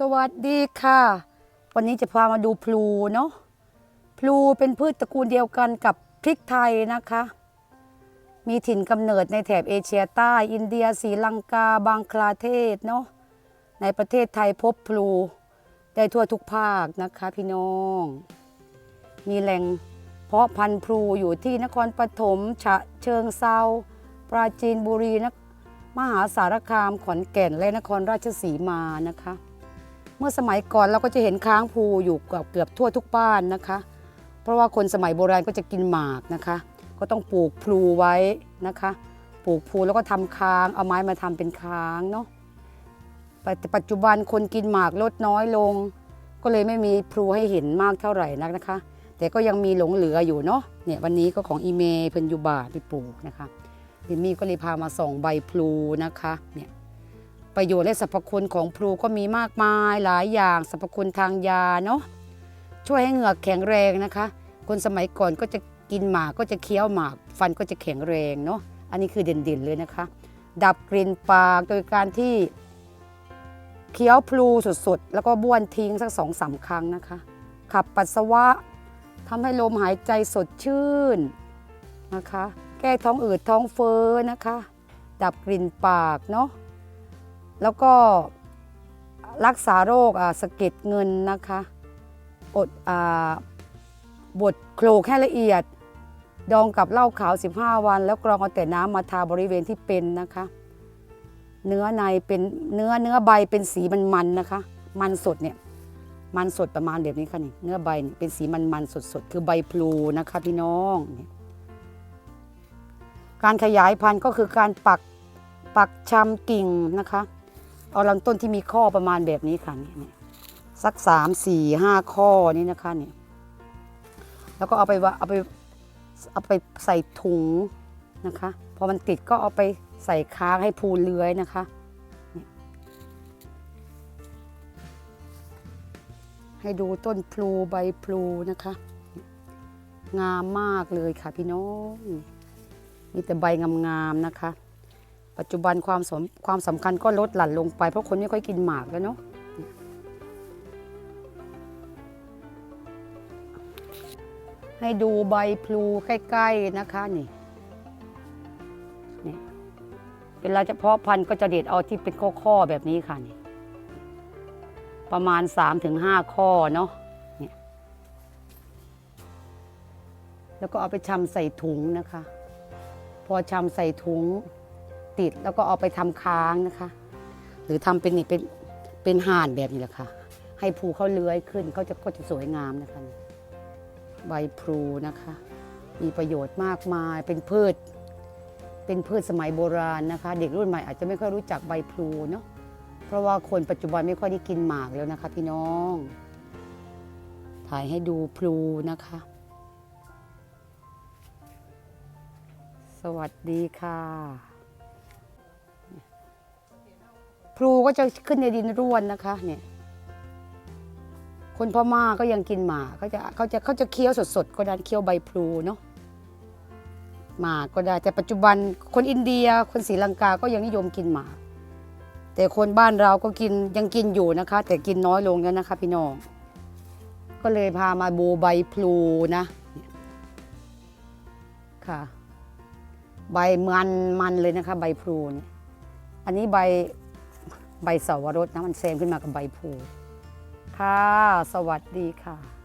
สวัสดีค่ะ วันนี้จะพามาดูพลูเนาะพลูเป็นพืชตระกูลเดียวกันกับพริกไทยนะคะ มีถิ่นกำเนิดในแถบเอเชียใต้ อินเดียศรีลังกาบางคลาเทศเนาะในประเทศไทยพบพลูได้ทั่วทุกภาคนะคะพี่น้อง มีแหล่งเพาะพันธุ์พลูอยู่ที่นครปฐมฉะเชิงเซาปราจีนบุรีนะมหาสารคามขอนแก่นและนครราชสีมานะคะ เมื่อสมัยก่อนเราก็จะเห็นค้างพลูอยู่เกือบเกือบทั่วทุกบ้านนะคะ เพราะว่าคนสมัยโบราณก็จะกินหมากนะคะ ก็ต้องปลูกพลูไว้นะคะ ปลูกพลูแล้วก็ทำค้างเอาไม้มาทำเป็นค้างเนาะแต่ปัจจุบันคนกินหมากลดน้อยลง ก็เลยไม่มีพลูให้เห็นมากเท่าไหร่นักนะคะ แต่ก็ยังมีหลงเหลืออยู่เนาะเนี่ยวันนี้ก็ของอีเมย์เพิ่นยูบาไปปลูกนะคะดิมี่ก็เลยพามาส่องใบพลูนะคะเนี่ย ประโยชน์และสรรพคุณของพลูก็มีมากมายหลายอย่างสรรพคุณทางยาเนาะช่วยให้เหงือกแข็งแรงนะคะ คนสมัยก่อนก็จะกินหมากก็จะเคี้ยวหมาก ฟันก็จะแข็งแรงเนาะอันนี้คือเด่นๆเลยนะคะ ดับกลิ่นปากโดยการที่เคี้ยวพลูสดๆ แล้วก็บ้วนทิ้งสักสองสามครั้งนะคะ ขับปัสสาวะทำให้ลมหายใจสดชื่นนะคะ แก้ท้องอืดท้องเฟ้อนะคะ ดับกลิ่นปากเนาะ แล้วก็รักษาโรคอ่าสะเก็ดเงินนะคะอดอ่าบดโขลกให้ละเอียด ดองกับเหล้าขาว 15 วัน แล้วกรองเอาแต่น้ำมาทาบริเวณที่เป็นนะคะ เนื้อในเป็นเนื้อเนื้อใบเป็นสีมันมันนะคะ มันสดเนี่ยมันสดประมาณแบบนี้ค่ะนี่เนื้อใบเเป็นสีมันมันสดสดคือใบพลูนะคะพี่น้องการขยายพันธุ์ก็คือการปักปักชำกิ่งนะคะ เอาลำต้นที่มีข้อประมาณแบบนี้ค่ะนี่สักสามสี่ห้าข้อนี่นะคะนี่แล้วก็เอาไปวะเอาไปเอาไปใส่ถุงนะคะพอมันติดก็เอาไปใส่ค้างให้พูเลื้อยนะคะให้ดูต้นพลูใบพลูนะคะ งามมากเลยค่ะพี่น้องมีแต่ใบงามๆนะคะ ปัจจุบันความสมความสำคัญก็ลดหลั่นลงไป เพราะคนไม่ค่อยกินหมากแล้วเนาะให้ดูใบพลูใกล้ๆนะคะนี่นี่เวลาจะเพาะพันธุ์ก็จะเด็ดเอาที่เป็นข้อๆแบบนี้ค่ะนี่ประมาณ 3-5 ข้อเนาะเนี่ยแล้วก็เอาไปชำใส่ถุงนะคะ พอชำใส่ถุง ติดแล้วก็เอาไปทำค้างนะคะ หรือทำเป็นนี่เป็นเป็นห่านแบบนี้แหละค่ะ ให้ภูเขาเลื้อยขึ้นเขาจะก็จะสวยงามนะคะใบพลูนะคะ มีประโยชน์มากมายเป็นพืช เป็นพืชสมัยโบราณนะคะ เด็กรุ่นใหม่อาจจะไม่ค่อยรู้จักใบพลูเนาะเพราะว่าคนปัจจุบันไม่ค่อยได้กินหมากแล้วนะคะ พี่น้อง ถ่ายให้ดูพลูนะคะ สวัสดีค่ะ พลูก็จะขึ้นในดินร่วนนะคะเนี่ยคนพม่าก็ยังกินหมากเขาจะเขาจะเขาจะเคี้ยวสดๆก็ได้เคี้ยวใบพลูเนาะหมากก็ได้แต่ปัจจุบันคนอินเดียคนศรีลังกาก็ยังนิยมกินหมาก แต่คนบ้านเราก็กินยังกินอยู่นะคะ แต่กินน้อยลงแล้วนะคะพี่น้อง ก็เลยพามาบูใบพลูนะค่ะ ใบมันมันเลยนะคะ ใบพลูเนี่ยอันนี้ใบ ใบเสาวรสนะมันแซมขึ้นมากับใบพูค่ะ สวัสดีค่ะ